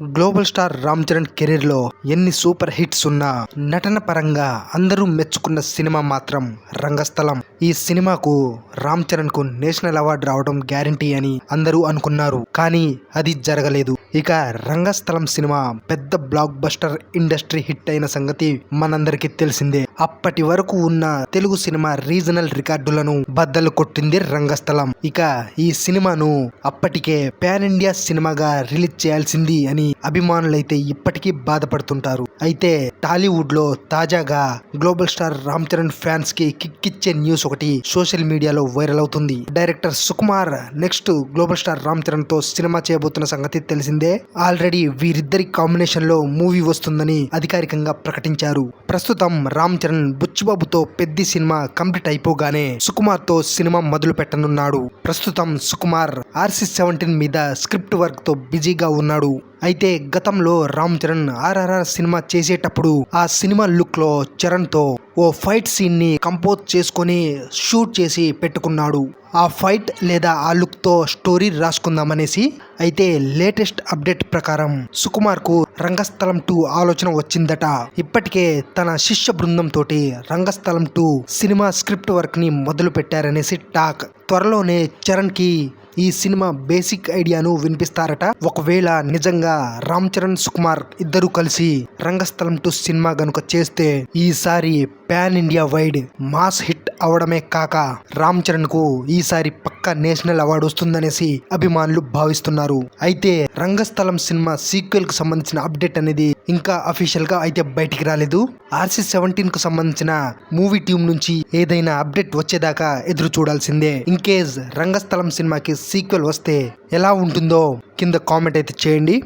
Global star Ram Charan కెరీర్లో ఎన్ని super hits ఉన్నా నటన పరంగా అందరూ మెచ్చుకున్న సినిమా మాత్రం రంగస్థలం. ఈ సినిమాకు రామ్ చరణ్కు నేషనల్ అవార్డు రావడం గ్యారంటీ అని అందరూ అనుకున్నారు. కానీ అది జరగలేదు. ఇక రంగస్థలం సినిమా పెద్ద బ్లాక్ బస్టర్ ఇండస్ట్రీ హిట్ అయిన సంగతి మనందరికీ తెలిసిందే. అప్పటి వరకు ఉన్న తెలుగు సినిమా రీజనల్ రికార్డులను బద్దలు కొట్టింది రంగస్థలం. ఇక ఈ సినిమాను అప్పటికే పాన్ ఇండియా సినిమాగా రిలీజ్ చేయాల్సింది అని అభిమానులైతే ఇప్పటికీ బాధపడుతుంటారు. అయితే టాలీవుడ్లో తాజాగా గ్లోబల్ స్టార్ రామ్ చరణ్ ఫ్యాన్స్కి కిక్కిచ్చే న్యూస్ ఒకటి సోషల్ మీడియాలో వైరల్ అవుతుంది. Director Sukumar next global star Ram చరణ్తో సినిమా చేయబోతున్న సంగతి తెలిసిందే. ఆల్రెడీ వీరిద్దరి కాంబినేషన్లో మూవీ వస్తుందని అధికారికంగా ప్రకటించారు. ప్రస్తుతం రామ్ చరణ్ బుచ్చుబాబుతో పెద్ది సినిమా కంప్లీట్ అయిపోగానే సుకుమార్తో సినిమా మొదలు పెట్టనున్నాడు. ప్రస్తుతం సుకుమార్ ఆర్సి సెవెంటీన్ మీద స్క్రిప్ట్ వర్క్తో బిజీగా ఉన్నాడు. అయితే గతంలో రామ్ చరణ్ ఆర్ఆర్ఆర్ సినిమా చేసేటప్పుడు ఆ సినిమా లుక్లో చరణ్తో ఓ ఫైట్ సీన్ని కంపోజ్ చేసుకొని షూట్ చేసి పెట్టుకున్నాడు. ఆ ఫైట్ లేదా ఆ లుక్తో స్టోరీ రాసుకుందామనేసి అయితే లేటెస్ట్ అప్డేట్ ప్రకారం సుకుమార్కు రంగస్థలం టూ ఆలోచన వచ్చిందట. ఇప్పటికే తన శిష్య బృందం తోటి రంగస్థలం టూ సినిమా స్క్రిప్ట్ వర్క్ని మొదలు పెట్టారనేసి టాక్. త్వరలోనే చరణ్కి ఈ సినిమా బేసిక్ ఐడియాను వినిపిస్తారట. ఒకవేళ నిజంగా రామ్ చరణ్ సుకుమార్ ఇద్దరు కలిసి రంగస్థలం టు సినిమా గనుక చేస్తే ఈసారి pan India wide mass hit అవడమే కాక రామ్ చరణ్కు ఈసారి పక్క నేషనల్ అవార్డు వస్తుందనేసి అభిమానులు భావిస్తున్నారు. అయితే రంగస్థలం సినిమా సీక్వెల్కు సంబంధించిన అప్డేట్ అనేది ఇంకా అఫీషియల్గా అయితే బయటికి రాలేదు. ఆర్సీ సెవెంటీన్కు సంబంధించిన మూవీ టీం నుంచి ఏదైనా అప్డేట్ వచ్చేదాకా ఎదురు చూడాల్సిందే. ఇన్ కేస్ రంగస్థలం సినిమాకి సీక్వెల్ వస్తే ఎలా ఉంటుందో కింద కామెంట్ అయితే చేయండి.